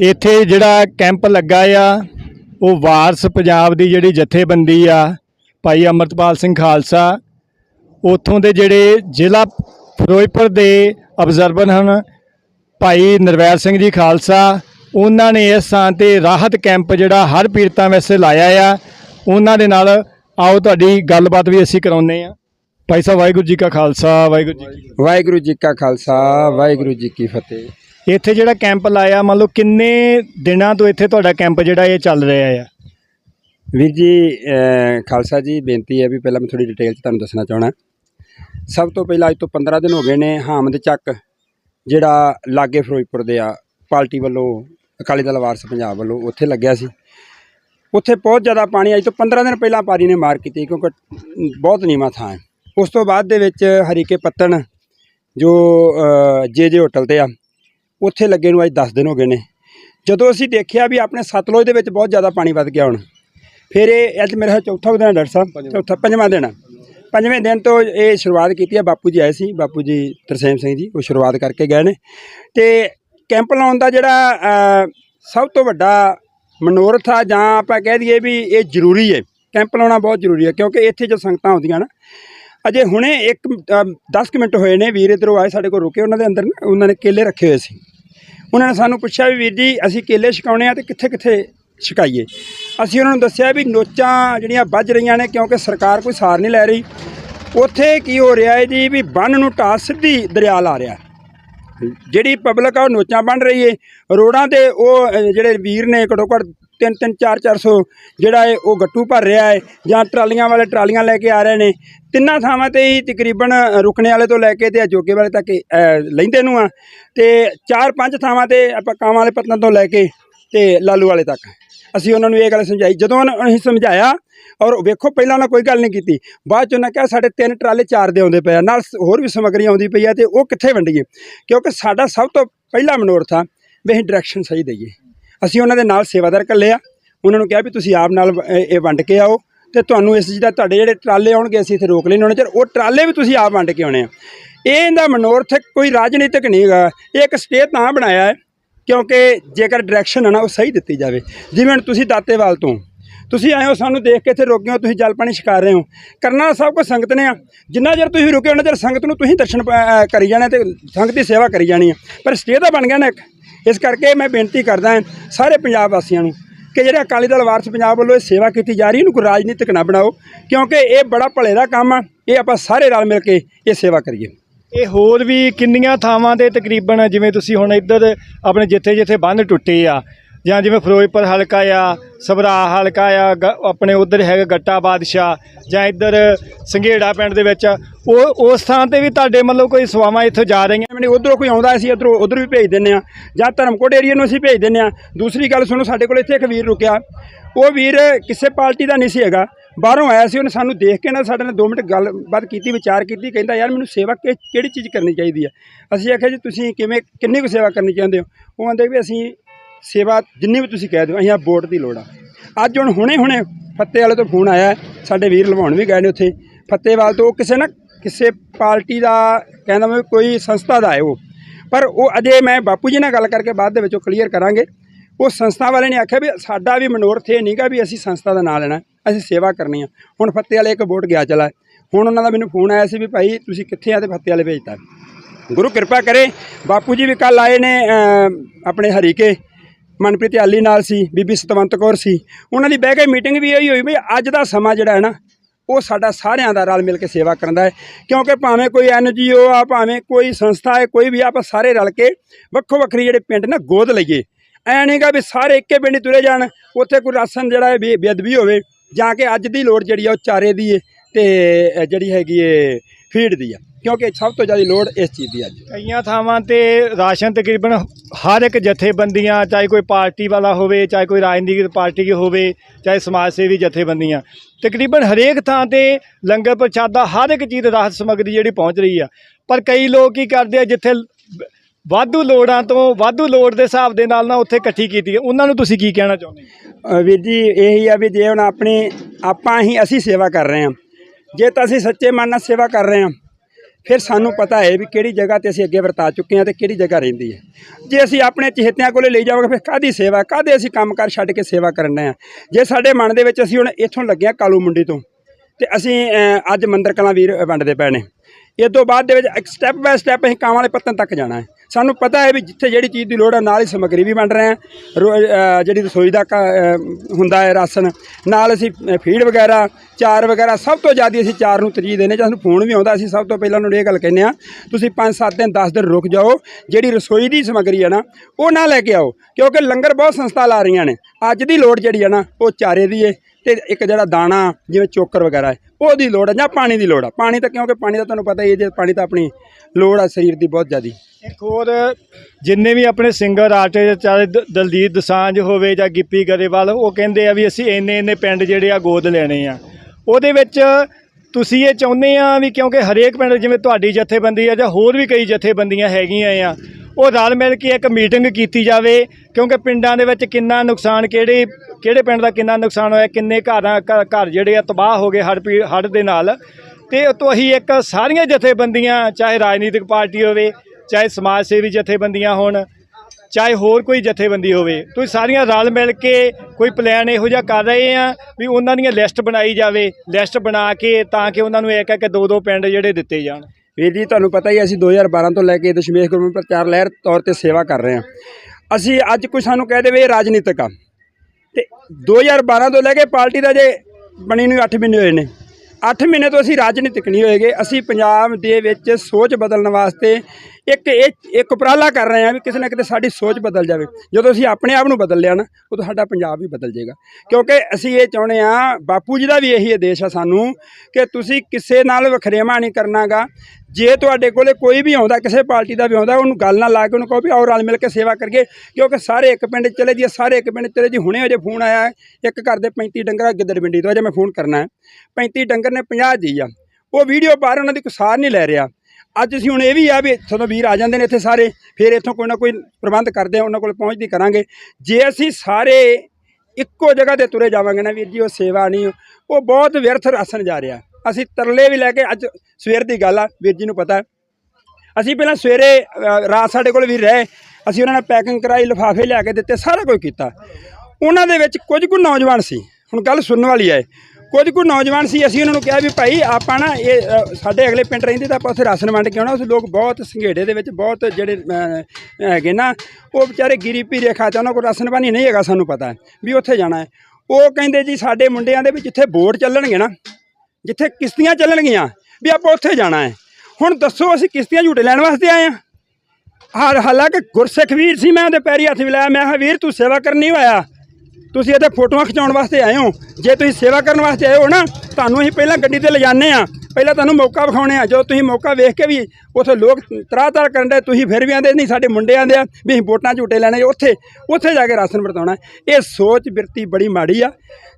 ਇੱਥੇ ਜਿਹੜਾ ਕੈਂਪ ਲੱਗਾ ਆ, ਉਹ ਵਾਰਸ ਪੰਜਾਬ ਦੀ ਜਿਹੜੀ ਜਥੇਬੰਦੀ ਆ, ਭਾਈ ਅਮਰਤਪਾਲ ਸਿੰਘ ਖਾਲਸਾ, ਉੱਥੋਂ ਦੇ ਜਿਹੜੇ ਜ਼ਿਲ੍ਹਾ ਫਿਰੋਜ਼ਪੁਰ ਦੇ ਅਬਜ਼ਰਵਰ ਹਨ, ਭਾਈ ਨਰਵੈਲ ਸਿੰਘ ਜੀ ਖਾਲਸਾ, ਉਹਨਾਂ ਨੇ ਇਸ ਥਾਂ ਤੇ ਰਾਹਤ ਕੈਂਪ ਜਿਹੜਾ ਹਰ ਪੀੜਤਾਂ ਵਾਸਤੇ ਲਾਇਆ ਆ। ਉਹਨਾਂ ਦੇ ਨਾਲ ਆਓ ਤੁਹਾਡੀ ਗੱਲਬਾਤ ਵੀ ਅਸੀਂ ਕਰਾਉਂਦੇ ਆ ਭਾਈ ਸਾਹਿਬ, ਵਾਹਿਗੁਰੂ ਜੀ ਕਾ ਖਾਲਸਾ, ਵਾਹਿਗੁਰੂ ਜੀ ਵਾਹਿਗੁਰੂ ਜੀ ਕਾ ਖਾਲਸਾ, ਵਾਹਿਗੁਰੂ ਜੀ ਕੀ ਫਤਿਹ। ਇੱਥੇ ਜਿਹੜਾ ਕੈਂਪ ਲਾਇਆ, ਮੰਨ ਲਓ ਕਿੰਨੇ ਦਿਨਾਂ ਤੋਂ ਇੱਥੇ ਤੁਹਾਡਾ ਕੈਂਪ ਜਿਹੜਾ ਇਹ ਚੱਲ ਰਿਹਾ ਆ? ਵੀਰ ਜੀ ਖਾਲਸਾ ਜੀ, ਬੇਨਤੀ ਹੈ ਵੀ ਪਹਿਲਾਂ ਮੈਂ ਥੋੜੀ ਡਿਟੇਲ ਚ ਤੁਹਾਨੂੰ ਦੱਸਣਾ ਚਾਹਣਾ ਸਭ ਤੋਂ ਪਹਿਲਾਂ ਅੱਜ ਤੋਂ 15 ਦਿਨ ਹੋ ਗਏ ਨੇ ਹਾਮਦ ਚੱਕ, ਜਿਹੜਾ ਲਾਗੇ ਫਿਰੋਜ਼ਪੁਰ ਦੇ ਆ, ਪਾਰਟੀ ਵੱਲੋਂ, ਅਕਾਲੀ ਦਲ ਵਾਰਸ ਪੰਜਾਬ ਵੱਲੋਂ ਉੱਥੇ ਲੱਗਿਆ ਸੀ। ਉੱਥੇ ਬਹੁਤ ਜ਼ਿਆਦਾ ਪਾਣੀ ਅੱਜ ਤੋਂ 15 ਦਿਨ ਪਹਿਲਾਂ ਪਾਣੀ ਨੇ ਮਾਰ ਕੀਤੀ, ਕਿਉਂਕਿ ਬਹੁਤ ਨੀਵਾਂ ਥਾਂ ਹੈ। ਉਸ ਤੋਂ ਬਾਅਦ ਦੇ ਵਿੱਚ ਹਰੀਕੇ ਪੱਤਣ, ਜੋ ਜੇ ਜੇ ਹੋਟਲ ਤੇ ਆ ਉੱਥੇ ਲੱਗੇ ਨੂੰ ਅੱਜ 10 ਦਿਨ ਹੋ ਗਏ ਨੇ। ਜਦੋਂ ਅਸੀਂ ਦੇਖਿਆ ਵੀ ਆਪਣੇ ਸਤਲੁਜ ਦੇ ਵਿੱਚ ਬਹੁਤ ਜ਼ਿਆਦਾ ਪਾਣੀ ਵੱਧ ਗਿਆ ਹੁਣ ਫਿਰ ਇਹ ਅੱਜ ਮੇਰਾ ਚੌਥਾ ਦਿਨ ਡਾਕਟਰ ਸਾਹਿਬ ਚੌਥਾ ਪੰਜਵਾਂ ਦਿਨ। ਪੰਜਵੇਂ ਦਿਨ ਤੋਂ ਇਹ ਸ਼ੁਰੂਆਤ ਕੀਤੀ ਹੈ ਬਾਪੂ ਜੀ ਆਏ ਸੀ ਬਾਪੂ ਜੀ ਤਰਸੇਮ ਸਿੰਘ ਜੀ ਉਹ ਸ਼ੁਰੂਆਤ ਕਰਕੇ ਗਏ ਨੇ। ਤੇ ਕੈਂਪ ਲਾਉਣ ਦਾ ਜਿਹੜਾ ਸਭ ਤੋਂ ਵੱਡਾ ਮਨੋਰਥ ਆ ਜਾਂ ਆਪਾਂ ਕਹਿ ਦਈਏ ਵੀ ਇਹ ਜ਼ਰੂਰੀ ਹੈ। ਕੈਂਪ ਲਾਉਣਾ ਬਹੁਤ ਜ਼ਰੂਰੀ ਹੈ ਕਿਉਂਕਿ ਇੱਥੇ ਜੋ ਸੰਗਤਾਂ ਆਉਂਦੀਆਂ ਨਾ ਅਜੇ ਹੁਣੇ ਇੱਕ 10 ਮਿੰਟ ਹੋਏ ਨੇ ਵੀਰ ਇੱਧਰੋਂ ਆਏ ਸਾਡੇ ਕੋਲ ਰੁਕੇ ਉਹਨਾਂ ਦੇ ਅੰਦਰ ਉਹਨਾਂ ਨੇ ਕੇਲੇ ਰੱਖੇ ਹੋਏ ਸੀ। ਉਹਨਾਂ ਨੇ ਸਾਨੂੰ ਪੁੱਛਿਆ ਵੀ ਵੀਰ ਜੀ, ਅਸੀਂ ਕੇਲੇ ਛਕਾਉਣੇ ਆ ਤੇ ਕਿੱਥੇ ਕਿੱਥੇ ਛਕਾਈਏ? ਅਸੀਂ ਉਹਨਾਂ ਨੂੰ ਦੱਸਿਆ ਵੀ ਨੋਚਾਂ ਜਿਹੜੀਆਂ ਵੱਜ ਰਹੀਆਂ ਨੇ ਕਿਉਂਕਿ ਸਰਕਾਰ ਕੋਈ ਸਾਰ ਨਹੀਂ ਲੈ ਰਹੀ। ਉੱਥੇ ਕੀ ਹੋ ਰਿਹਾ ਹੈ ਜੀ ਵੀ ਬੰਨ ਨੂੰ ਢਾਹ ਸਿੱਧੀ ਦਰਿਆ ਲਾ ਰਿਹਾ। ਜਿਹੜੀ ਪਬਲਿਕ ਆ ਉਹ ਨੋਚਾਂ ਬਣ ਰਹੀ ਏ। ਰੋਡਾਂ ਤੇ ਉਹ ਜਿਹੜੇ ਵੀਰ ਨੇ ਘਟੋ ਘਟ 3 3 4 400 ਜਿਹੜਾ ਹੈ ਉਹ ਗੱਟੂ ਭਰ ਰਿਹਾ ਹੈ ਜਾਂ ਟਰਾਲੀਆਂ ਵਾਲੇ ਟਰਾਲੀਆਂ ਲੈ ਕੇ ਆ ਰਹੇ ਨੇ। ਤਿੰਨਾਂ ਥਾਵਾਂ ਤੇ ਹੀ ਤਕਰੀਬਨ ਰੁਕਣੇ ਵਾਲੇ ਤੋਂ ਲੈ ਕੇ ਤੇ ਅਜੋਗੇ ਵਾਲੇ ਤੱਕ ਲੈਂਦੇ ਨੂੰ ਆ। ਤੇ ਚਾਰ ਪੰਜ ਥਾਵਾਂ ਤੇ ਆਪਾਂ ਕਾਵਾਂ ਵਾਲੇ ਪਤਨ ਤੋਂ ਲੈ ਕੇ ਤੇ ਲਾਲੂ ਵਾਲੇ ਤੱਕ। ਅਸੀਂ ਉਹਨਾਂ ਨੂੰ ਇਹ ਗੱਲ ਸਮਝਾਈ। ਜਦੋਂ ਉਹਨਾਂ- ਅਸੀਂ ਸਮਝਾਇਆ ਔਰ ਵੇਖੋ ਪਹਿਲਾਂ ਉਹਨਾਂ ਕੋਈ ਗੱਲ ਨਹੀਂ ਕੀਤੀ। ਬਾਅਦ ਚ ਉਹਨਾਂ ਕਿਹਾ, ਸਾਡੇ ਤਿੰਨ ਟਰਾਲੇ ਚਾਰ ਦੇ ਆਉਂਦੇ ਪਏ ਆ। ਨਾਲ ਹੋਰ ਵੀ ਸਮੱਗਰੀ ਆਉਂਦੀ ਪਈ ਆ ਤੇ ਉਹ ਕਿੱਥੇ ਵੰਡੀਏ? ਕਿਉਂਕਿ ਸਾਡਾ ਸਭ ਤੋਂ ਪਹਿਲਾ ਮਨੋਰਥ ਆ ਵੀ ਅਸੀਂ ਡਾਇਰੈਕਸ਼ਨ ਸਹੀ ਦਈਏ। ਅਸੀਂ ਉਹਨਾਂ ਦੇ ਨਾਲ ਸੇਵਾਦਾਰ ਇਕੱਲੇ ਆ। ਉਹਨਾਂ ਨੂੰ ਕਿਹਾ ਵੀ ਤੁਸੀਂ ਆਪ ਨਾਲ ਇਹ ਵੰਡ ਕੇ ਆਓ ਤੇ ਤੁਹਾਨੂੰ ਇਸ ਚੀਜ਼ ਦਾ ਤੁਹਾਡੇ ਜਿਹੜੇ ਟਰਾਲੇ ਆਉਣਗੇ, ਅਸੀਂ ਇੱਥੇ ਰੋਕ ਲੈਣੇ ਉਹਨਾਂ ਚਿਰ ਉਹ ਟਰਾਲੇ ਵੀ ਤੁਸੀਂ ਆਪ ਵੰਡ ਕੇ ਆਉਣੇ ਆ। ਇਹ ਇਹਦਾ ਮਨੋਰਥ ਕੋਈ ਰਾਜਨੀਤਿਕ ਨਹੀਂ ਹੈਗਾ। ਇਹ ਇੱਕ ਸਟੇਜ ਤਾਂ ਬਣਾਇਆ ਹੈ, ਕਿਉਂਕਿ ਜੇਕਰ ਡਾਇਰੈਕਸ਼ਨ ਹੈ ਨਾ, ਉਹ ਸਹੀ ਦਿੱਤੀ ਜਾਵੇ। ਜਿਵੇਂ ਹੁਣ ਤੁਸੀਂ ਦਾਤੇਵਾਲ ਤੋਂ, ਤੁਸੀਂ ਆਏ ਹੋ, ਸਾਨੂੰ ਦੇਖ ਕੇ ਇੱਥੇ ਰੋਕੇ ਹੋ, ਤੁਸੀਂ ਜਲ ਪਾਣੀ ਛਕਾ ਰਹੇ ਹੋ। ਕਰਨਾ ਸਭ ਕੁਝ ਸੰਗਤ ਨੇ ਆ। ਜਿੰਨਾ ਚਿਰ ਤੁਸੀਂ ਰੁਕੇ ਉਹਨਾਂ ਚਿਰ ਸੰਗਤ ਨੂੰ ਤੁਸੀਂ ਦਰਸ਼ਨ ਪ- ਅਹ, ਕਰੀ ਜਾਣਾ ਤੇ ਸੰਗਤ ਦੀ ਸੇਵਾ ਕਰੀ ਜਾਣੀ ਆ। ਪਰ ਸਟੇਜ ਤਾਂ ਬਣ ਗਿਆ ਨਾ ਇੱਕ। ਇਸ ਕਰਕੇ ਮੈਂ ਬੇਨਤੀ ਕਰਦਾ ਸਾਰੇ ਪੰਜਾਬ ਵਾਸੀਆਂ ਨੂੰ ਕਿ ਜਿਹੜੇ ਅਕਾਲੀ ਦਲ ਵਾਰਸ ਪੰਜਾਬ ਵੱਲੋਂ ਇਹ ਸੇਵਾ ਕੀਤੀ ਜਾ ਰਹੀ ਇਹਨੂੰ ਕੋਈ ਰਾਜਨੀਤਿਕ ਨਾ ਬਣਾਓ, ਕਿਉਂਕਿ ਇਹ ਬੜਾ ਭਲੇ ਦਾ ਕੰਮ ਆ, ਇਹ ਆਪਾਂ ਸਾਰੇ ਰਲ ਮਿਲ ਕੇ ਇਹ ਸੇਵਾ ਕਰੀਏ। ਇਹ ਹੋਰ ਵੀ ਕਿੰਨੀਆਂ ਥਾਵਾਂ ਤੇ ਤਕਰੀਬਨ ਜਿਵੇਂ ਤੁਸੀਂ ਹੁਣ ਇੱਧਰ ਆਪਣੇ ਜਿੱਥੇ ਜਿੱਥੇ ਬੰਦ ਟੁੱਟੇ ਆ ਜਾਂ ਜਿਵੇਂ ਫਿਰੋਜ਼ਪੁਰ ਹਲਕਾ ਆ, ਸਭਰਾ ਹਲਕਾ ਆ, ਗ- ਆਪਣੇ ਉਧਰ ਹੈਗਾ ਗੱਟਾ ਬਾਦਸ਼ਾਹ ਜਾਂ ਇੱਧਰ ਸੰਘੇੜਾ ਪਿੰਡ ਦੇ ਵਿੱਚ, ਉਹ, ਉਸ ਥਾਂ ਤੇ ਵੀ ਤੁਹਾਡੇ ਮਤਲਬ ਕੋਈ ਸੇਵਾਵਾਂ ਇੱਥੋਂ ਜਾ ਰਹੀਆਂ? ਮੈਨੇ ਉਧਰੋਂ ਕੋਈ ਆਉਂਦਾ ਅਸੀਂ ਉਧਰੋਂ ਉਧਰ ਵੀ ਭੇਜ ਦਿੰਨੇ ਆ ਜਾਂ ਧਰਮਕੋਟ ਏਰੀਆ ਨੂੰ ਅਸੀਂ ਭੇਜ ਦਿੰਨੇ ਆ ਦੂਸਰੀ ਗੱਲ ਸੁਣੋ, ਸਾਡੇ ਕੋਲ ਇੱਥੇ ਇੱਕ ਵੀਰ ਰੁਕਿਆ। ਉਹ ਵੀਰ ਕਿਸੇ ਪਾਰਟੀ ਦਾ ਨਹੀਂ ਸੀ ਹੈਗਾ। ਬਾਹਰੋਂ ਆਇਆ ਸੀ, ਉਹਨੇ ਸਾਨੂੰ ਦੇਖ ਕੇ ਨਾ ਸਾਡੇ ਨਾਲ 2 ਮਿੰਟ ਗੱਲਬਾਤ ਕੀਤੀ, ਵਿਚਾਰ ਕੀਤੀ, ਕਹਿੰਦਾ, ਯਾਰ, ਮੈਨੂੰ ਸੇਵਾ ਕਿ, ਕਿਹੜੀ ਚੀਜ਼ ਕਰਨੀ ਚਾਹੀਦੀ ਹੈ? ਅਸੀਂ ਆਖਿਆ ਜੀ, ਤੁਸੀਂ ਕਿਵੇਂ, ਕਿੰਨੀ ਕੁ ਸੇਵਾ ਕਰਨੀ ਚਾਹੁੰਦੇ ਹੋ? ਉਹ ਕਹਿੰਦੇ ਵੀ ਅਸੀਂ ਸੇਵਾ ਜਿੰਨੀ ਵੀ ਤੁਸੀਂ ਕਹਿ ਦਿਓ ਅਸੀਂ ਆ ਵੋਟ ਦੀ ਲੋੜ ਆ। ਅੱਜ ਹੁਣ ਹੁਣੇ ਹੁਣੇ ਫੱਤੇ ਵਾਲੇ ਤੋਂ ਫੋਨ ਆਇਆ ਸਾਡੇ ਵੀਰ ਲਵਾਉਣ ਵੀ ਗਏ ਨੇ ਉੱਥੇ। ਫੱਤੇਵਾਲ ਤੋਂ ਕਿਸੇ ਨਾ ਕਿਸੇ ਪਾਰਟੀ ਦਾ ਕਹਿੰਦਾ ਮੈਂ ਕੋਈ ਸੰਸਥਾ ਦਾ ਹੈ ਉਹ। ਪਰ ਉਹ ਅਜੇ ਮੈਂ ਬਾਪੂ ਜੀ ਨਾਲ ਗੱਲ ਕਰਕੇ ਬਾਅਦ ਦੇ ਵਿੱਚ ਉਹ ਕਲੀਅਰ ਕਰਾਂਗੇ। ਉਹ ਸੰਸਥਾ ਵਾਲੇ ਨੇ ਆਖਿਆ ਵੀ ਸਾਡਾ ਵੀ ਮਨੋਰਥ ਇਹ ਨਹੀਂਗਾ ਵੀ ਅਸੀਂ ਸੰਸਥਾ ਦਾ ਨਾਂ ਲੈਣਾ ਅਸੀਂ ਸੇਵਾ ਕਰਨੀ ਆ। ਹੁਣ ਫੱਤੇ ਵਾਲੇ ਇੱਕ ਵੋਟ ਗਿਆ ਚਲਾ। ਹੁਣ ਉਹਨਾਂ ਦਾ ਮੈਨੂੰ ਫੋਨ ਆਇਆ ਸੀ ਵੀ ਭਾਈ ਤੁਸੀਂ ਕਿੱਥੇ ਆ ਤੇ ਫੱਤੇ ਵਾਲੇ ਭੇਜਤਾ। ਗੁਰੂ ਕਿਰਪਾ ਕਰੇ ਬਾਪੂ ਜੀ ਵੀ ਕੱਲ ਆਏ ਨੇ ਅਮ, ਆਪਣੇ ਹਰੀਕੇ। ਮਨਪ੍ਰੀਤ ਆਲੀ ਨਾਲ ਸੀ, ਬੀਬੀ ਸਤਵੰਤ ਕੌਰ ਸੀ। ਉਹਨਾਂ ਦੀ ਬਹਿ ਕੇ ਮੀਟਿੰਗ ਵੀ ਇਹੀ ਹੋਈ ਵੀ ਅੱਜ ਦਾ ਸਮਾਂ ਜਿਹੜਾ ਹੈ ਨਾ, ਉਹ ਸਾਡਾ ਸਾਰਿਆਂ ਦਾ ਰਲ ਮਿਲ ਕੇ ਸੇਵਾ ਕਰਨ ਦਾ ਹੈ। ਕਿਉਂਕਿ ਭਾਵੇਂ ਕੋਈ ਐਨਜੀਓ ਆ, ਭਾਵੇਂ ਕੋਈ ਸੰਸਥਾ ਹੈ, ਕੋਈ ਵੀ ਆਪਾਂ ਸਾਰੇ ਰਲ ਕੇ ਵੱਖੋ ਵੱਖਰੀ ਜਿਹੜੇ ਪਿੰਡ ਨਾ, ਗੋਦ ਲਈਏ। ਐ ਨਹੀਂਗਾ ਵੀ ਸਾਰੇ ਇੱਕੇ ਪਿੰਡ ਤੁਰੇ ਜਾਣ, ਉੱਥੇ ਕੋਈ ਰਾਸ਼ਨ ਜਿਹੜਾ ਹੈ ਬੇ- ਬੇਅਦਬੀ ਹੋਵੇ, ਜਾਂ ਕਿ ਅੱਜ ਦੀ ਲੋੜ ਜਿਹੜੀ ਆ ਉਹ ਚਾਰੇ ਦੀ ਹੈ ਤੇ ਜਿਹੜੀ ਹੈਗੀ ਏ, ਫੀਡ ਦੀ ਆ। ਕਿਉਂਕਿ ਸਭ ਤੋਂ ਜ਼ਿਆਦਾ ਲੋੜ ਇਸ ਚੀਜ਼ ਦੀ ਅੱਜ। ਕਈਆਂ ਥਾਵਾਂ ਤੇ ਰਾਸ਼ਨ ਤਕਰੀਬਨ ਹਰ ਇੱਕ ਜਥੇਬੰਦੀਆਂ ਚਾਹੇ ਕੋਈ ਪਾਰਟੀ ਵਾਲਾ ਹੋਵੇ ਚਾਹੇ ਕੋਈ ਰਾਜਨੀਤਿਕ ਪਾਰਟੀ ਹੋਵੇ ਚਾਹੇ ਸਮਾਜ ਸੇਵੀ ਜਥੇਬੰਦੀਆਂ। ਤਕਰੀਬਨ ਹਰੇਕ ਥਾਂ ਤੇ ਲੰਗਰ ਪ੍ਰਸ਼ਾਦਾ ਹਰ ਇੱਕ ਚੀਜ਼ ਰਾਹਤ ਸਮੱਗਰੀ ਜਿਹੜੀ ਪਹੁੰਚ ਰਹੀ ਆ। ਪਰ ਕਈ ਲੋਕ ਕੀ ਕਰਦੇ ਆ ਜਿੱਥੇ ਵਾਧੂ ਲੋੜਾਂ ਤੋਂ ਵਾਧੂ ਲੋੜ ਦੇ ਹਿਸਾਬ ਦੇ ਨਾਲ ਨਾ ਉੱਥੇ ਇਕੱਠੀ ਕੀਤੀ ਹੈ ਉਹਨਾਂ ਨੂੰ ਤੁਸੀਂ ਕੀ ਕਹਿਣਾ ਚਾਹੁੰਦੇ ਵੀਰ ਜੀ ਇਹੀ ਆ ਵੀ ਜੇ ਹੁਣ ਆਪਣੀ ਆਪਾਂ ਹੀ ਅਸੀਂ ਸੇਵਾ ਕਰ ਰਹੇ ਹਾਂ। ਜੇ ਤਾਂ ਅਸੀਂ ਸੱਚੇ ਮਨ ਨਾਲ ਸੇਵਾ ਕਰ ਰਹੇ ਹਾਂ ਫਿਰ ਸਾਨੂੰ ਪਤਾ ਹੈ ਵੀ ਕਿਹੜੀ ਜਗ੍ਹਾ ਤੇ ਅਸੀਂ ਅੱਗੇ ਵਰਤਾ ਚੁੱਕੇ ਹਾਂ ਤੇ ਕਿਹੜੀ ਜਗ੍ਹਾ ਰਹਿੰਦੀ ਹੈ। ਜੇ ਅਸੀਂ ਆਪਣੇ ਚਹੇਤਿਆਂ ਕੋਲੇ ਲਈ ਜਾਵਾਂਗੇ, ਫਿਰ ਕਾਦੀ ਸੇਵਾ ਕਾਦੇ ਅਸੀਂ ਕੰਮਕਾਰ ਛੱਡ ਕੇ ਸੇਵਾ ਕਰਨਾ ਆ? ਜੇ ਸਾਡੇ ਮਨ ਦੇ ਵਿੱਚ ਅਸੀਂ ਹੁਣ ਇੱਥੋਂ ਲੱਗੇ ਹਾਂ ਕਾਲੂ ਮੰਡੀ ਤੋਂ, ਤੇ ਅਸੀਂ ਅੱਜ ਮੰਦਰ ਕਲਾਂ ਵੀਰ ਵੰਡਦੇ ਪਏ ਨੇ। ਇਹ ਤੋਂ ਬਾਅਦ ਦੇ ਵਿੱਚ ਇੱਕ ਸਟੈਪ ਬਾਏ ਸਟੈਪ ਅਸੀਂ ਕਾਂ ਵਾਲੇ ਪੱਤਨ ਤੱਕ ਜਾਣਾ ਹੈ। ਸਾਨੂੰ ਪਤਾ ਹੈ ਵੀ ਜਿੱਥੇ ਜਿਹੜੀ ਚੀਜ਼ ਦੀ ਲੋੜ ਹੈ, ਨਾਲ ਹੀ ਸਮੱਗਰੀ ਵੀ ਵੰਡ ਰਹੇ ਹਾਂ। ਰੋ- ਜਿਹੜੀ ਰਸੋਈ ਦਾ ਕ- ਹੁੰਦਾ ਹੈ ਰਾਸ਼ਨ, ਨਾਲ ਅਸੀਂ ਫੀਡ ਵਗੈਰਾ, ਚਾਰ ਵਗੈਰਾ, ਸਭ ਤੋਂ ਜ਼ਿਆਦਾ ਅਸੀਂ ਚਾਰ ਨੂੰ ਤਰਜੀਹ ਦਿੰਦੇ ਜਦੋਂ ਸਾਨੂੰ ਫੋਨ ਵੀ ਆਉਂਦਾ, ਅਸੀਂ ਸਭ ਤੋਂ ਪਹਿਲਾਂ ਉਹਨਾਂ ਨੂੰ ਇਹ ਗੱਲ ਕਹਿੰਦੇ ਆ ਤੁਸੀਂ 5-7 ਦਿਨ 10 ਦਿਨ ਰੁਕ ਜਾਓ। ਜਿਹੜੀ ਰਸੋਈ ਦੀ ਸਮੱਗਰੀ ਹੈ ਨਾ, ਉਹ ਨਾ ਲੈ ਕੇ ਆਓ, ਕਿਉਂਕਿ ਲੰਗਰ ਬਹੁਤ ਸੰਸਥਾ ਲਾ ਰਹੀਆਂ ਨੇ। ਅੱਜ ਦੀ ਲੋੜ ਜਿਹੜੀ ਹੈ ਨਾ, ਉਹ ਚਾਰੇ ਦੀ ਹੈ ਤੇ ਇੱਕ ਜਿਹੜਾ ਦਾਣਾ, ਜਿਵੇਂ ਚੋਕਰ ਵਗੈਰਾ ਹੈ, ਉਹਦੀ ਲੋੜ ਹੈ, ਜਾਂ ਪਾਣੀ ਦੀ ਲੋੜ ਆ ਪਾਣੀ ਤਾਂ ਕਿਉਂਕਿ ਪਾਣੀ ਦਾ ਤੁਹਾਨੂੰ ਪਤਾ ਹੀ ਹੈ, ਜੇ ਪਾਣੀ ਤਾਂ ਆਪਣੀ ਲੋੜ ਆ ਸਰੀਰ ਦੀ ਬਹੁਤ ਜ਼ਿਆਦੀ। ਇੱਕ ਹੋਰ, ਜਿੰਨੇ ਵੀ ਆਪਣੇ ਸਿੰਗਰ ਆਰਟਿਸਟ ਚਾਹੇ ਦਲਜੀਤ ਦਸਾਂਝ ਹੋਵੇ ਜਾਂ ਗਿੱਪੀ ਗਰੇਵਾਲ, ਉਹ ਕਹਿੰਦੇ ਆ ਵੀ ਅਸੀਂ ਇੰਨੇ ਇੰਨੇ ਪਿੰਡ ਜਿਹੜੇ ਆ ਗੋਦ ਲੈਣੇ ਆ। ਉਹਦੇ ਵਿੱਚ ਤੁਸੀਂ ਇਹ ਚਾਹੁੰਦੇ ਆ ਵੀ ਕਿਉਂਕਿ ਹਰੇਕ ਪਿੰਡ, ਜਿਵੇਂ ਤੁਹਾਡੀ ਜਥੇਬੰਦੀ ਆ ਜਾਂ ਹੋਰ ਵੀ ਕਈ ਜਥੇਬੰਦੀਆਂ ਹੈਗੀਆਂ ਆ ਉਹ ਰਲ ਮਿਲ ਕੇ ਇੱਕ ਮੀਟਿੰਗ ਕੀਤੀ ਜਾਵੇ, ਕਿਉਂਕਿ ਪਿੰਡਾਂ ਦੇ ਵਿੱਚ ਕਿੰਨਾ ਨੁਕਸਾਨ, ਕਿਹੜੇ ਕਿਹੜੇ ਪਿੰਡ ਦਾ ਕਿੰਨਾ ਨੁਕਸਾਨ ਹੋਇਆ, ਕਿੰਨੇ ਘਰਾਂ ਘਰ ਜਿਹੜੇ ਆ ਤਬਾਹ ਹੋ ਗਏ ਹੜ੍ਹ ਪੀ, ਹੜ੍ਹ ਦੇ ਨਾਲ। ਤੇ ਤੋਂ ਅਸੀਂ ਇੱਕ ਸਾਰੀਆਂ ਜਥੇਬੰਦੀਆਂ, ਚਾਹੇ ਰਾਜਨੀਤਿਕ ਪਾਰਟੀ ਹੋਵੇ, ਚਾਹੇ ਸਮਾਜ ਸੇਵੀ ਜਥੇਬੰਦੀਆਂ ਹੋਣ, ਚਾਹੇ ਹੋਰ ਕੋਈ ਜਥੇਬੰਦੀ ਹੋਵੇ ਤੁਸੀਂ ਸਾਰੀਆਂ ਰਲ ਮਿਲ ਕੇ ਕੋਈ ਪਲਾਨ ਇਹੋ ਜਿਹਾ ਕਰ ਰਹੇ ਆ ਵੀ ਉਹਨਾਂ ਦੀਆਂ ਲਿਸਟ ਬਣਾਈ ਜਾਵੇ, ਲਿਸਟ ਬਣਾ ਕੇ ਤਾਂ ਕਿ ਉਹਨਾਂ ਨੂੰ ਇੱਕ ਇੱਕ ਦੋ ਦੋ ਪਿੰਡ ਜਿਹੜੇ ਦਿੱਤੇ ਜਾਣ। ਵੀਰ ਜੀ ਤੁਹਾਨੂੰ ਪਤਾ ਹੀ ਹੈ, ਅਸੀਂ 2012 ਤੋਂ ਲੈ ਕੇ ਦਸ਼ਮੇਸ਼ ਗੁਰੂ ਪ੍ਰਚਾਰ ਲਹਿਰ ਤੌਰ ਤੇ ਸੇਵਾ ਕਰ ਰਹੇ ਹਾਂ। ਅਸੀਂ ਅੱਜ ਕੋਈ ਸਾਨੂੰ ਕਹਿ ਦੇਵੇ ਰਾਜਨੀਤਿਕ ਆ। ਤੇ 2012 ਤੋਂ ਲੈ ਕੇ ਪਾਰਟੀ ਦਾ ਜੇ ਬਣੀ ਨੂੰ 8 ਮਹੀਨੇ ਹੋਏ ਨੇ। 8 ਮਹੀਨੇ ਤੋਂ ਅਸੀਂ ਰਾਜਨੀਤਿਕ ਨਹੀਂ ਹੋਏਗੇ। ਅਸੀਂ ਪੰਜਾਬ ਦੇ ਵਿੱਚ ਸੋਚ ਬਦਲਣ ਵਾਸਤੇ ਇੱਕ ਇੱਕ ਇੱਕ ਉਪਰਾਲਾ ਕਰ ਰਹੇ ਹਾਂ ਵੀ ਕਿਸੇ ਨਾ ਕਿਤੇ ਸਾਡੀ ਸੋਚ ਬਦਲ ਜਾਵੇ। ਜਦੋਂ ਅਸੀਂ ਆਪਣੇ ਆਪ ਨੂੰ ਬਦਲ ਲਿਆ ਨਾ, ਉਦੋਂ ਸਾਡਾ ਪੰਜਾਬ ਵੀ ਬਦਲ ਜਾਏਗਾ। ਕਿਉਂਕਿ ਅਸੀਂ ਇਹ ਚਾਹੁੰਦੇ ਹਾਂ, ਬਾਪੂ ਜੀ ਦਾ ਵੀ ਇਹੀ ਆਦੇਸ਼ ਆ ਸਾਨੂੰ ਕਿ ਤੁਸੀਂ ਕਿਸੇ ਨਾਲ ਵਖਰੇਵਾਂ ਨਹੀਂ ਕਰਨਾਗਾ। ਜੇ ਤੁਹਾਡੇ ਕੋਲੇ ਕੋਈ ਵੀ ਆਉਂਦਾ ਕਿਸੇ ਪਾਰਟੀ ਦਾ ਵੀ ਆਉਂਦਾ ਉਹਨੂੰ ਗੱਲ ਨਾਲ ਲਾ ਕੇ ਉਹਨੂੰ ਕਹੋ ਵੀ ਆਓ ਰਲ ਮਿਲ ਕੇ ਸੇਵਾ ਕਰੀਏ ਕਿਉਂਕਿ ਸਾਰੇ ਇੱਕ ਪਿੰਡ ਚਲੇ ਜੀ ਸਾਰੇ ਇੱਕ ਪਿੰਡ ਚਲੇ ਜੀ ਹੁਣੇ ਅਜੇ ਫੋਨ ਆਇਆ ਹੈ, ਇੱਕ ਘਰ ਦੇ 35 ਡੰਗਰ ਗਿੱਦੜ ਪਿੰਡੀ ਤੋਂ ਅਜੇ ਮੈਂ ਫੋਨ ਕਰਨਾ ਹੈ। 35 ਡੰਗਰ ਨੇ 50 ਜੀ ਆ। ਉਹ ਵੀਡੀਓ ਬਾਹਰ ਉਹਨਾਂ ਦੀ ਕੋਈ ਸਾਰ ਨਹੀਂ ਲੈ ਰਿਹਾ। ਅੱਜ ਅਸੀਂ ਹੁਣ ਇਹ ਵੀ ਆ ਵੀ ਇੱਥੋਂ ਵੀਰ ਆ ਜਾਂਦੇ ਨੇ ਇੱਥੇ ਸਾਰੇ ਫਿਰ ਇੱਥੋਂ ਕੋਈ ਨਾ ਕੋਈ ਪ੍ਰਬੰਧ ਕਰਦੇ ਆ ਉਹਨਾਂ ਕੋਲ ਪਹੁੰਚਦੀ ਕਰਾਂਗੇ। ਜੇ ਅਸੀਂ ਸਾਰੇ ਇੱਕੋ ਜਗ੍ਹਾ ਤੇ ਤੁਰੇ ਜਾਵਾਂਗੇ ਨਾ ਵੀਰ ਜੀ ਉਹ ਸੇਵਾ ਨਹੀਂ ਉਹ ਬਹੁਤ ਵਿਅਰਥ ਰਾਸਨ ਜਾ ਰਿਹਾ। ਅਸੀਂ ਤਰਲੇ ਵੀ ਲੈ ਕੇ ਅੱਜ ਸਵੇਰ ਦੀ ਗੱਲ ਆ, ਵੀਰ ਜੀ ਨੂੰ ਪਤਾ ਅਸੀਂ ਪਹਿਲਾਂ ਸਵੇਰੇ ਰਾਤ ਸਾਡੇ ਕੋਲ ਵੀ ਰਹੇ, ਅਸੀਂ ਉਹਨਾਂ ਨੇ ਪੈਕਿੰਗ ਕਰਾਈ, ਲਿਫਾਫੇ ਲਿਆ ਕੇ ਦਿੱਤੇ, ਸਾਰਾ ਕੁਝ ਕੀਤਾ। ਉਹਨਾਂ ਦੇ ਵਿੱਚ ਕੁਝ ਕੁ ਨੌਜਵਾਨ ਸੀ, ਹੁਣ ਗੱਲ ਸੁਣਨ ਵਾਲੀ ਹੈ। ਕੁਝ ਕੁ ਨੌਜਵਾਨ ਸੀ, ਅਸੀਂ ਉਹਨਾਂ ਨੂੰ ਕਿਹਾ ਵੀ ਭਾਈ ਆਪਾਂ ਨਾ ਇਹ ਸਾਡੇ ਅਗਲੇ ਪਿੰਡ ਰਹਿੰਦੇ ਤਾਂ ਆਪਾਂ ਉੱਥੇ ਰਾਸ਼ਨ ਵੰਡ ਕੇ ਆਉਣਾ ਉਸ ਲੋਕ ਬਹੁਤ ਸੰਘੇੜੇ ਦੇ ਵਿੱਚ, ਬਹੁਤ ਜਿਹੜੇ ਹੈਗੇ ਨਾ, ਉਹ ਵਿਚਾਰੇ ਗਰੀਬੀ ਪੀਰੇ ਤੇ ਉਹਨਾਂ ਕੋਲ ਰਾਸ਼ਨ ਪਾਣੀ ਨਹੀਂ ਹੈਗਾ ਸਾਨੂੰ ਪਤਾ, ਵੀ ਉੱਥੇ ਜਾਣਾ ਹੈ। ਉਹ ਕਹਿੰਦੇ ਜੀ ਸਾਡੇ ਮੁੰਡਿਆਂ ਦੇ ਵੀ ਜਿੱਥੇ ਬੋਰਡ ਚੱਲਣਗੇ ਨਾ ਜਿੱਥੇ ਕਿਸ਼ਤੀਆਂ ਚੱਲਣਗੀਆਂ, ਵੀ ਆਪਾਂ ਉੱਥੇ ਜਾਣਾ ਹੈ। ਹੁਣ ਦੱਸੋ ਅਸੀਂ ਕਿਸ਼ਤੀਆਂ ਝੂਟੇ ਲੈਣ ਵਾਸਤੇ ਆਏ ਆ ਹਾਲ ਹਾਲਾਂਕਿ ਗੁਰਸਿੱਖ ਵੀਰ ਸੀ, ਮੈਂ ਉਹਦੇ ਪੈਰੀ ਹੱਥ ਮਿਲਾਇਆ ਮੈਂ ਕਿਹਾ, ਵੀਰ, ਤੂੰ ਸੇਵਾ ਕਰਨ ਨਹੀਂ ਆਇਆ। ਤੁਸੀਂ ਇੱਥੇ ਫੋਟੋਆਂ ਖਿਚਾਉਣ ਵਾਸਤੇ ਆਏ ਹੋ। ਜੇ ਤੁਸੀਂ ਸੇਵਾ ਕਰਨ ਵਾਸਤੇ ਆਏ ਹੋ ਨਾ, ਤੁਹਾਨੂੰ ਅਸੀਂ ਪਹਿਲਾਂ ਗੱਡੀ ਤੇ ਲਿਜਾਣੇ ਆ ਪਹਿਲਾਂ ਤੁਹਾਨੂੰ ਮੌਕਾ ਵਿਖਾਉਣੇ ਆ ਜਦੋਂ ਤੁਸੀਂ ਮੌਕਾ ਵੇਖ ਕੇ ਵੀ ਉੱਥੇ ਲੋਕ ਤਰਾ ਤਰਾ ਕਰਨ ਦੇ ਤੁਸੀਂ ਫਿਰ ਵੀ ਆਂਦੇ ਨਹੀਂ, ਸਾਡੇ ਮੁੰਡੇ ਆਂਦੇ ਆ ਵੀ ਅਸੀਂ ਵੋਟਾਂ ਝੂਟੇ ਲੈਣੇ ਉੱਥੇ ਉੱਥੇ ਜਾ ਕੇ ਰਾਸ਼ਨ ਵਰਤਾਉਣਾ ਇਹ ਸੋਚ ਬਿਰਤੀ ਬੜੀ ਮਾੜੀ ਆ।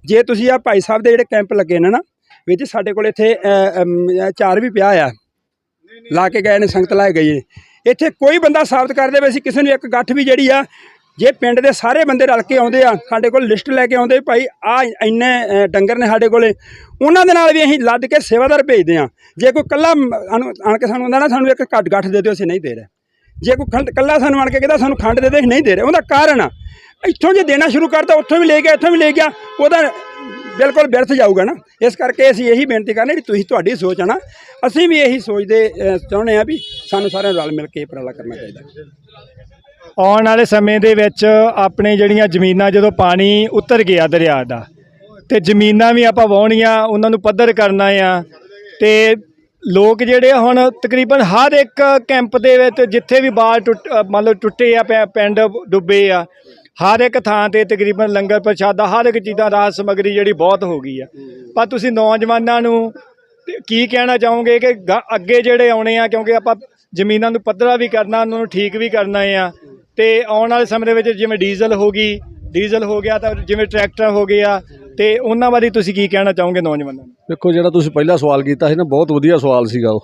ਜੇ ਤੁਸੀਂ ਆ ਭਾਈ ਸਾਹਿਬ ਦੇ ਜਿਹੜੇ ਕੈਂਪ ਲੱਗੇ ਨੇ ਨਾ ਵਿੱਚ ਸਾਡੇ ਕੋਲ ਇੱਥੇ ਚਾਰ ਵੀ ਪਿਆ ਆ। ਲਾ ਕੇ ਗਏ ਨੇ, ਸੰਗਤ ਲਾਏ ਗਈ ਹੈ ਇੱਥੇ ਕੋਈ ਬੰਦਾ ਸਾਬਤ ਕਰ ਦੇਵੇ, ਅਸੀਂ ਕਿਸੇ ਨੂੰ ਇੱਕ ਗੱਠ ਵੀ ਜਿਹੜੀ ਆ, ਜੇ ਪਿੰਡ ਦੇ ਸਾਰੇ ਬੰਦੇ ਰਲ ਕੇ ਆਉਂਦੇ ਆ, ਸਾਡੇ ਕੋਲ ਲਿਸਟ ਲੈ ਕੇ ਆਉਂਦੇ, ਭਾਈ, ਆ ਇੰਨੇ ਡੰਗਰ ਨੇ ਸਾਡੇ ਕੋਲੇ। ਉਹਨਾਂ ਦੇ ਨਾਲ ਵੀ ਅਸੀਂ ਲੱਦ ਕੇ ਸੇਵਾਦਾਰ ਭੇਜਦੇ ਆ। ਜੇ ਕੋਈ ਕੱਲਾ ਆਣ ਕੇ ਸਾਨੂੰ ਆਂਦਾ ਨਾ, ਸਾਨੂੰ ਇੱਕ ਘੱਟ ਗੱਠ ਦੇ ਦਿਓ, ਅਸੀਂ ਨਹੀਂ ਦੇ ਰਹੇ। ਜੇ ਕੋਈ ਖੰਡ, ਕੱਲਾ ਸਾਨੂੰ ਆਣ ਕੇ ਕਹਿੰਦਾ, ਸਾਨੂੰ ਖੰਡ ਦੇ ਦੇ, ਅਸੀਂ ਨਹੀਂ ਦੇ ਰਹੇ। ਉਹਦਾ ਕਾਰਨ ਆ। ਇੱਥੋਂ ਜੇ ਦੇਣਾ ਸ਼ੁਰੂ ਕਰਤਾ, ਉੱਥੋਂ ਵੀ ਲੈ ਗਿਆ, ਇੱਥੋਂ ਵੀ ਲੈ ਗਿਆ, ਉਹਦਾ ਬਿਲਕੁਲ ਵਿਅਰਥ ਜਾਊਗਾ ਨਾ। ਇਸ ਕਰਕੇ ਅਸੀਂ ਇਹੀ ਬੇਨਤੀ ਕਰਨੇ ਜਿਹੜੀ ਤੁਸੀਂ ਤੁਹਾਡੀ ਸੋਚ ਆ ਨਾ ਅਸੀਂ ਵੀ ਇਹੀ ਸੋਚਦੇ ਚਾਹੁੰਦੇ ਆ ਵੀ ਸਾਨੂੰ ਸਾਰਿਆਂ ਨੂੰ ਰਲ ਮਿਲ ਕੇ ਉਪਰਾਲਾ ਕਰਨਾ ਚਾਹੀਦਾ। ਆਉਣ ਵਾਲੇ ਸਮੇਂ ਦੇ ਵਿੱਚ ਆਪਣੇ ਜਿਹੜੀਆਂ ਜ਼ਮੀਨਾਂ ਜਦੋਂ ਪਾਣੀ ਉਤਰ ਗਿਆ ਦਰਿਆ ਦਾ ਤੇ ਜ਼ਮੀਨਾਂ ਵੀ ਆਪਾਂ ਵਾਹੁਣੀਆਂ ਉਹਨਾਂ ਨੂੰ ਪੱਧਰ ਕਰਨਾ ਆ ਤੇ ਲੋਕ ਜਿਹੜੇ ਆ ਹੁਣ ਤਕਰੀਬਨ ਹਰ ਇੱਕ ਕੈਂਪ ਦੇ ਵਿੱਚ ਜਿੱਥੇ ਵੀ ਬਾਲ ਟੁੱਟ ਅ, ਮੰਨ ਲਓ ਟੁੱਟੇ ਆ ਪੈ- ਪਿੰਡ ਡੁੱਬੇ ਆ ਹਰ ਇੱਕ ਥਾਂ ਤੇ ਤਕਰੀਬਨ ਲੰਗਰ ਪ੍ਰਸ਼ਾਦਾ, ਹਰ ਇੱਕ ਚੀਜ਼ਾਂ ਰਾਹਤ ਸਮੱਗਰੀ ਜਿਹੜੀ ਬਹੁਤ ਹੋ ਗਈ ਆ। ਪਰ ਤੁਸੀਂ ਨੌਜਵਾਨਾਂ ਨੂੰ ਕੀ ਕਹਿਣਾ ਚਾਹੋਗੇ ਕਿ ਗ- ਅੱਗੇ ਜਿਹੜੇ ਆਉਣੇ ਆ, ਕਿਉਂਕਿ ਆਪਾਂ ਜ਼ਮੀਨਾਂ ਨੂੰ ਪੱਧਰਾ ਵੀ ਕਰਨਾ, ਉਹਨਾਂ ਨੂੰ ਠੀਕ ਵੀ ਕਰਨਾ ਆ। ਤੇ ਆਉਣ ਵਾਲੇ ਸਮੇਂ ਦੇ ਵਿੱਚ ਜਿਵੇਂ ਡੀਜ਼ਲ ਹੋ ਗਈ, ਡੀਜ਼ਲ ਹੋ ਗਿਆ ਤਾਂ ਜਿਵੇਂ ਟਰੈਕਟਰ ਹੋ ਗਏ ਆ, ਤੇ ਉਹਨਾਂ ਬਾਰੇ ਤੁਸੀਂ ਕੀ ਕਹਿਣਾ ਚਾਹੋਗੇ ਨੌਜਵਾਨਾਂ ਨੂੰ? ਦੇਖੋ, ਜਿਹੜਾ ਤੁਸੀਂ ਪਹਿਲਾ ਸਵਾਲ ਕੀਤਾ ਸੀ ਨਾ, ਬਹੁਤ ਵਧੀਆ ਸਵਾਲ ਸੀਗਾ ਉਹ।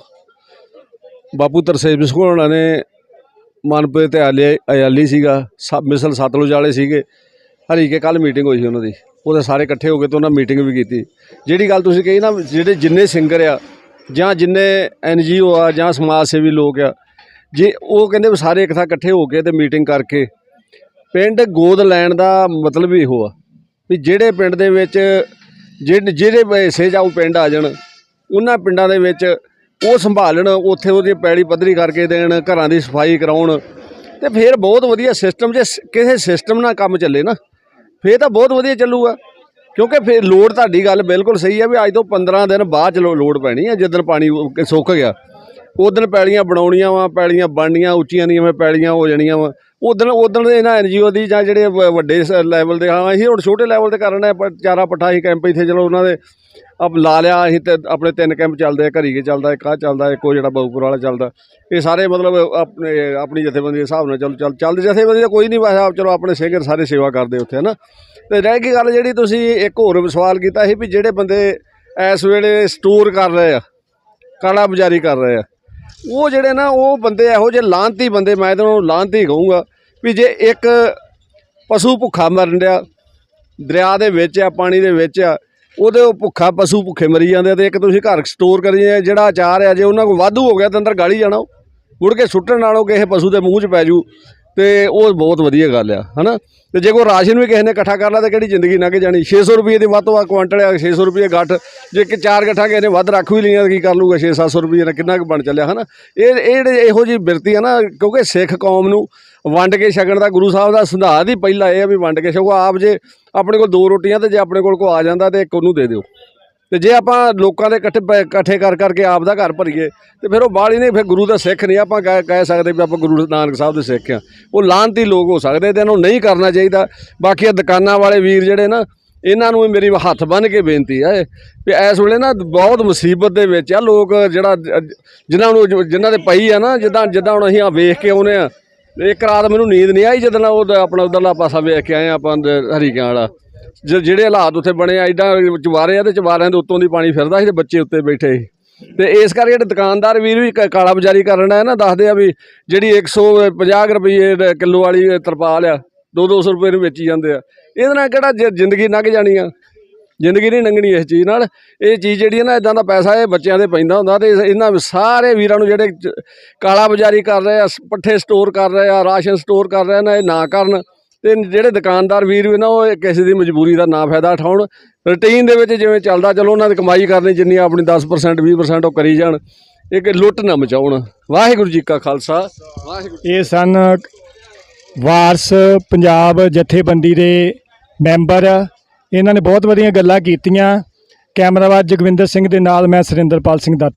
ਬਾਪੂ ਤਰਸੇਮ ਸਿੰਘ ਹੋਣਾ ਨੇ ਮਨਪ੍ਰੀਤ ਤੇ ਆਲੇ ਅਯਾਲੀ ਸੀਗਾ ਸਭ ਮਿਸਲ ਸਤਲੁਜ ਵਾਲੇ ਸੀਗੇ। ਹਰੀ ਕੇ ਕੱਲ ਮੀਟਿੰਗ ਹੋਈ ਸੀ ਉਹਨਾਂ ਦੀ। ਉਹਦੇ ਸਾਰੇ ਇਕੱਠੇ ਹੋ ਕੇ ਤੇ ਉਹਨਾਂ ਮੀਟਿੰਗ ਵੀ ਕੀਤੀ। ਜਿਹੜੀ ਗੱਲ ਤੁਸੀਂ ਕਹੀ ਨਾ, ਜਿਹੜੇ ਜਿੰਨੇ ਸਿੰਗਰ ਆ, ਜਾਂ ਜਿੰਨੇ ਐੱਨ ਜੀ ਓ ਆ, ਜਾਂ ਸਮਾਜ ਸੇਵੀ ਲੋਕ ਆ, ਜੇ ਉਹ ਕਹਿੰਦੇ ਵੀ ਸਾਰੇ ਇੱਕ ਥਾਂ ਇਕੱਠੇ ਹੋ ਕੇ ਤੇ ਮੀਟਿੰਗ ਕਰਕੇ, ਪਿੰਡ ਗੋਦ ਲੈਣ ਦਾ ਮਤਲਬ ਹੀ ਇਹੋ ਆ, ਵੀ ਜਿਹੜੇ ਪਿੰਡ ਦੇ ਵਿੱਚ ਜਿਹੜੇ ਜਿਹੜੇ ਹਿੱਸੇ ਜਾਊ ਪਿੰਡ ਆ ਜਾਣ, ਉਹਨਾਂ ਪਿੰਡਾਂ ਦੇ ਵਿੱਚ ਉਹ ਸੰਭਾਲਣ, ਉੱਥੇ ਉਹਦੀ ਪੈੜੀ ਪੱਧਰੀ ਕਰਕੇ ਦੇਣ, ਘਰਾਂ ਦੀ ਸਫ਼ਾਈ ਕਰਾਉਣ, ਤੇ ਫਿਰ ਬਹੁਤ ਵਧੀਆ ਸਿਸਟਮ ਜੇ ਕਿਸੇ ਸਿਸਟਮ ਨਾਲ ਕੰਮ ਚੱਲੇ ਨਾ, ਫਿਰ ਤਾਂ ਬਹੁਤ ਵਧੀਆ ਚੱਲੂਗਾ। ਕਿਉਂਕਿ ਫਿਰ ਲੋੜ ਤੁਹਾਡੀ ਗੱਲ ਬਿਲਕੁਲ ਸਹੀ ਹੈ ਵੀ ਅੱਜ ਤੋਂ 15 ਦਿਨ ਬਾਅਦ ਚ ਲੋੜ ਪੈਣੀ ਹੈ ਜਦੋਂ ਪਾਣੀ ਸੁੱਕ ਗਿਆ। ਉਦੋਂ ਪੈਲੀਆਂ ਬਣਾਉਣੀਆਂ ਵਾ, ਪੈਲੀਆਂ ਬਣਨੀਆਂ, ਉੱਚੀਆਂ ਨੀਵੇਂ ਪੈਲੀਆਂ ਹੋ ਜਾਣੀਆਂ ਵਾ। ਉਦੋਂ ਉਦੋਂ ਇਹਨਾਂ ਐਨਜੀਓ ਦੀ ਜਾਂ ਜਿਹੜੇ ਵ- ਵੱਡੇ ਲੈਵਲ ਦੇ, ਹਾਂ ਅਸੀਂ ਹੁਣ ਛੋਟੇ ਲੈਵਲ ਤੇ ਕਰ ਰਹੇ ਹਾਂ ਚਾਰਾ ਪੱਠਾ ਹੀ ਕੈਂਪ ਇੱਥੇ ਚਲੋ ਉਹਨਾਂ ਦੇ, ਅਬ ਲਾ ਲਿਆ, ਅਸੀਂ ਤੇ ਆਪਣੇ ਤਿੰਨ ਕੈਂਪ ਚੱਲਦੇ ਆ ਘਰੀਕੇ ਚੱਲਦਾ, ਇੱਕ ਆਹ ਚੱਲਦਾ, ਇੱਕ ਉਹ ਜਿਹੜਾ ਬਹੁਪੁਰ ਵਾਲਾ ਚੱਲਦਾ। ਇਹ ਸਾਰੇ ਮਤਲਬ ਆਪਣੇ, ਆਪਣੀ ਜਥੇਬੰਦੀ ਦੇ ਹਿਸਾਬ ਨਾਲ ਚੱਲ ਚੱਲ, ਚੱਲਦੇ, ਜਥੇਬੰਦੀ ਦਾ ਕੋਈ ਨਹੀਂ ਵਾਸਾ ਚਲੋ ਆਪਣੇ ਸਿੰਗਰ ਸਾਰੇ ਸੇਵਾ ਕਰਦੇ ਉੱਥੇ, ਹਨਾ। ਤੇ ਰਹਿ ਗਈ ਗੱਲ ਜਿਹੜੀ ਤੁਸੀਂ ਇੱਕ ਹੋਰ ਸਵਾਲ ਕੀਤਾ ਸੀ ਵੀ ਜਿਹੜੇ ਬੰਦੇ ਇਸ ਵੇਲੇ ਸਟੋਰ ਕਰ ਰਹੇ ਆ, ਕਾਲਾ ਬਾਜ਼ਾਰੀ ਕਰ ਰਹੇ ਆ, ਉਹ ਜਿਹੜੇ ਨਾ, ਉਹ ਬੰਦੇ ਇਹੋ ਜਿਹੇ ਲਾਂਤੀ ਬੰਦੇ, ਮੈਂ ਤਾਂ ਉਹਨੂੰ ਲਾਂਤੀ ਕਹੂੰਗਾ ਵੀ ਜੇ ਇੱਕ ਪਸ਼ੂ ਭੁੱਖਾ ਮਰਨ ਡਿਆ, ਦਰਿਆ ਦੇ ਵਿੱਚ ਆ, ਪਾਣੀ ਦੇ ਵਿੱਚ ਆ, ਉਹਦੇ ਉਹ ਭੁੱਖਾ ਪਸ਼ੂ ਭੁੱਖੇ ਮਰੀ ਜਾਂਦੇ ਆ ਤੇ ਇੱਕ ਤੁਸੀਂ ਘਰ ਸਟੋਰ ਕਰੀ ਜਾਂਦੇ ਜਿਹੜਾ ਆਚਾਰ ਆ, ਜੇ ਉਹਨਾਂ ਕੋਲ ਵਾਧੂ ਹੋ ਗਿਆ ਤਾਂ ਅੰਦਰ ਗਾਲੀ ਜਾਣਾ, ਮੁੜ ਕੇ ਸੁੱਟਣ ਨਾਲੋਂ ਕਿਸੇ ਪਸ਼ੂ ਦੇ ਮੂੰਹ 'ਚ ਪੈ ਜੂ। ਤੇ ਉਹ ਬਹੁਤ ਵਧੀਆ ਗੱਲ ਆ, ਹਨਾ? ਤੇ ਜੇ ਕੋਈ ਰਾਸ਼ਨ ਵੀ ਕਿਸੇ ਨੇ ਇਕੱਠਾ ਕਰ ਲਾ ਤਾਂ ਕਿਹੜੀ ਜ਼ਿੰਦਗੀ ਲੰਘ ਜਾਣੀ? 600 ਰੁਪਏ ਦੀ ਵੱਧ ਤੋਂ ਵੱਧ ਕੁਆਂਟਲ ਆ 600 ਰੁਪਏ ਗੱਠ ਜੇ ਕਿ ਚਾਰ ਗੱਠਾ ਕਿਸੇ ਨੇ ਵੱਧ ਰੱਖ ਵੀ ਲਈਆਂ ਕੀ ਕਰ ਲੂਗਾ 6-700 ਰੁਪਏ ਨਾਲ ਕਿੰਨਾ ਕੁ ਬਣ ਚੱਲਿਆ, ਹਨਾ? ਇਹ ਇਹ ਜਿਹੜੇ ਇਹੋ ਜਿਹੀ ਬਿਰਤੀ ਆ ਨਾ, ਕਿਉਂਕਿ ਸਿੱਖ ਕੌਮ ਨੂੰ ਵੰਡ ਕੇ ਛਕਣ ਦਾ ਗੁਰੂ ਸਾਹਿਬ ਦਾ ਸਿਧਾਂਤ ਹੀ ਪਹਿਲਾ ਇਹ ਆ ਵੀ ਵੰਡ ਕੇ ਛਕੋ। ਆਪ ਜੇ ਆਪਣੇ ਕੋਲ ਦੋ ਰੋਟੀਆਂ ਤੇ ਜੇ ਆਪਣੇ ਕੋਲ ਕੋ ਆ ਜਾਂਦਾ ਤੇ ਇੱਕ ਉਹਨੂੰ ਦੇ ਦਿਓ। ਤੇ ਜੇ ਆਪਾਂ ਲੋਕਾਂ ਦੇ ਇਕੱਠੇ ਇਕੱਠੇ ਕਰ ਕਰਕੇ ਆਪ ਦਾ ਘਰ ਭਰੀਏ, ਤੇ ਫਿਰ ਉਹ ਬਾਲੀ ਨਹੀਂ, ਫਿਰ ਗੁਰੂ ਦਾ ਸਿੱਖ ਨਹੀਂ। ਆਪਾਂ ਕਹਿ ਕਹਿ ਸਕਦੇ ਵੀ ਆਪਾਂ ਗੁਰੂ ਨਾਨਕ ਸਾਹਿਬ ਦੇ ਸਿੱਖ ਆ ਉਹ ਲਾਂਤੀ ਲੋਕ ਹੋ ਸਕਦੇ ਤੇ ਇਹਨੂੰ ਨਹੀਂ ਕਰਨਾ ਚਾਹੀਦਾ। ਬਾਕੀ ਇਹ ਦੁਕਾਨਾਂ ਵਾਲੇ ਵੀਰ ਜਿਹੜੇ ਨਾ, ਇਹਨਾਂ ਨੂੰ ਵੀ ਮੇਰੀ ਹੱਥ ਬੰਨ੍ਹ ਕੇ ਬੇਨਤੀ ਹੈ ਵੀ ਇਸ ਵੇਲੇ ਨਾ ਬਹੁਤ ਮੁਸੀਬਤ ਦੇ ਵਿੱਚ ਆ ਲੋਕ ਜਿਹੜਾ ਜ- ਜਿਨ੍ਹਾਂ ਨੂੰ ਜੋ- ਜਿਨ੍ਹਾਂ ਦੇ ਪਈ ਆ ਨਾ, ਜਿੱਦਾਂ ਜਿੱਦਾਂ ਹੁਣ ਅਸੀਂ ਆ ਵੇਖ ਕੇ ਆਉਨੇ ਆ, ਇੱਕ ਰਾਤ ਮੈਨੂੰ ਨੀਂਦ ਨਹੀਂ ਆਈ ਜਦੋਂ ਉਹ ਆਪਣਾ ਉਧਰਲਾ ਪਾਸਾ ਵੇਖ ਕੇ ਆਏ ਆਪਾਂ ਹਰੀਕਿਆਂ ਵਾਲਾ। ਜਿਹੜੇ ਹਾਲਾਤ ਉੱਥੇ ਬਣੇ ਆ ਐਡਾ ਚਵਾਰੇ ਆ ਤੇ ਚਵਾਰਿਆਂ ਦੇ ਉੱਤੋਂ ਦੀ ਪਾਣੀ ਫਿਰਦਾ ਸੀ ਤੇ ਬੱਚੇ ਉੱਤੇ ਬੈਠੇ ਸੀ। ਤੇ ਇਸ ਕਰਕੇ ਜਿਹੜੇ ਦੁਕਾਨਦਾਰ ਵੀਰ ਵੀ ਕ- ਕਾਲਾ ਬਾਜ਼ਾਰੀ ਕਰਨ ਹੈ ਨਾ, ਦੱਸਦੇ ਆ ਵੀ ਜਿਹੜੀ 150 ਕੁ ਰੁਪਏ ਦ- ਕਿਲੋ ਵਾਲੀ ਤਰਪਾਲ ਆ 2-200 ਰੁਪਏ ਨੂੰ ਵੇਚੀ ਜਾਂਦੇ ਆ। ਇਹਦੇ ਨਾਲ ਕਿਹੜਾ ਜ- ਜ਼ਿੰਦਗੀ ਲੰਘ ਜਾਣੀ ਆ? ਜ਼ਿੰਦਗੀ ਨਹੀਂ ਲੰਘਣੀ ਇਸ ਚੀਜ਼ ਨਾਲ। ਇਹ ਚੀਜ਼ ਜਿਹੜੀ ਹੈ ਨਾ ਇਦਾਂ ਦਾ ਪੈਸਾ ਇਹ ਬੱਚਿਆਂ ਦੇ ਪੈਂਦਾ ਹੁੰਦਾ ਤੇ ਇਸ- ਇਹਨਾਂ ਸਾਰੇ ਵੀਰਾਂ ਨੂੰ ਜਿਹੜੇ ਕਾਲਾ ਬਾਜ਼ਾਰੀ ਕਰ ਰਹੇ ਆ, ਸ- ਪੱਠੇ ਸਟੋਰ ਕਰ ਰਹੇ ਆ, ਰਾਸ਼ਨ ਸਟੋਰ ਕਰ ਰਹੇ ਨਾ ਇਹ ਨਾ ਕਰਨ। ਤੇ ਜਿਹੜੇ ਦੁਕਾਨਦਾਰ ਵੀਰ ਵੀ ਨਾ, ਉਹ ਕਿਸੇ ਦੀ ਮਜਬੂਰੀ ਦਾ ਨਾ ਫਾਇਦਾ ਉਠਾਉਣ। ਰੁਟੀਨ ਦੇ ਵਿੱਚ ਜਿਵੇਂ ਚੱਲਦਾ, ਚਲੋ ਉਹਨਾਂ ਦੀ ਕਮਾਈ ਕਰਨੀ ਜਿੰਨੀ ਆਪਣੀ 10% 20% ਉਹ ਕਰੀ ਜਾਣ, ਇੱਕ ਲੁੱਟ ਨਾ ਮਚਾਉਣ। ਵਾਹਿਗੁਰੂ ਜੀ ਕਾ ਖਾਲਸਾ। ਵਾਹਿਗੁਰੂ ਇਹ ਸਨ ਵਾਰਸ ਪੰਜਾਬ ਜਥੇਬੰਦੀ ਦੇ ਮੈਂਬਰ। ਇਹਨਾਂ ਨੇ ਬਹੁਤ ਵਧੀਆ ਗੱਲਾਂ ਕੀਤੀਆਂ। ਕੈਮਰਾਵਾਨ ਜਗਵਿੰਦਰ ਸਿੰਘ ਦੇ ਨਾਲ ਮੈਂ ਸੁਰਿੰਦਰਪਾਲ ਸਿੰਘ ਦੱਤ